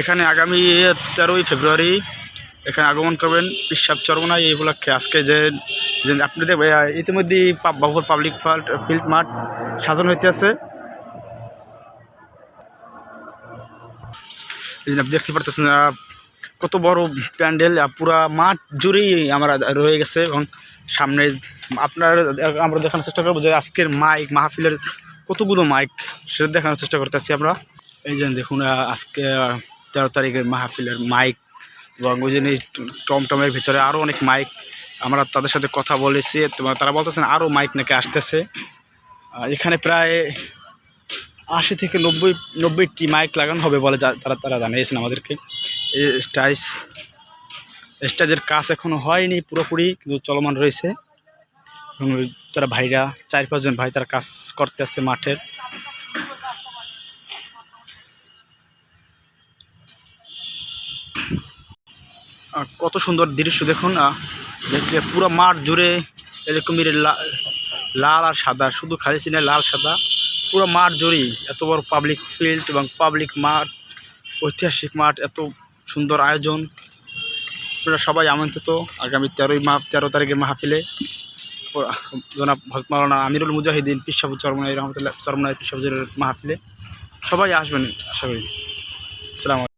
এখানে আগামী তেরোই ফেব্রুয়ারি এখানে আগমন করবেন পিসাব চরমনাই এই উপলক্ষে। আজকে যে আপনি দেখবেন ইতিমধ্যেই বাবুর পাবলিক ফিল্ড মাঠ সাজানো যে আপনি দেখতে পারতেছেন কত বড় প্যান্ডেল পুরা মাঠ জুড়েই আমরা রয়ে গেছে এবং সামনে আপনার, আমরা দেখানোর চেষ্টা করব যে আজকের মাইক, মাহফিলের কতগুলো মাইক, সেটা দেখানোর চেষ্টা করতেছি আমরা। এই যে দেখুন আজকে তেরো তারিখের মাহফিলের মাইক এবং ওই জন্য টমটমের ভিতরে আরও অনেক মাইক আমরা তাদের সাথে কথা বলেছি। তারা বলতেছেন আরও মাইক নাকি আসতেছে। এখানে প্রায় আশি থেকে নব্বই, নব্বইটি মাইক লাগানো হবে বলে তারা তারা জানিয়েছেন আমাদেরকে। এই স্টাইস স্টাইজের কাজ এখনও হয়নি পুরোপুরি, কিন্তু চলমান রয়েছে। তারা ভাইরা, চার পাঁচজন ভাই তারা কাজ করতে আসছে মাঠের কত সুন্দর দৃশ্য দেখুন দেখলে পুরো মাঠ জুড়ে এরকমই লা- লাল আর সাদা, শুধু খালি চিনে লাল, সাদা। পুরো মাঠ জুড়েই এত বড় পাবলিক ফিল্ড এবং পাবলিক মাঠ, ঐতিহাসিক মাঠ, এত সুন্দর আয়োজন। আপনারা সবাই আমন্ত্রিত আগামী তেরোই মা, তেরো তারিখের মাহফিলে। জনাব হজরত মাওলানা আমিরুল মুজাহিদিন পিসাবু চরমনাই রহমতুল্লাহ, চরমনাই পিসাবুজের মাহফিলে। সবাই আসবেন, আশা করি। আলাইকুম।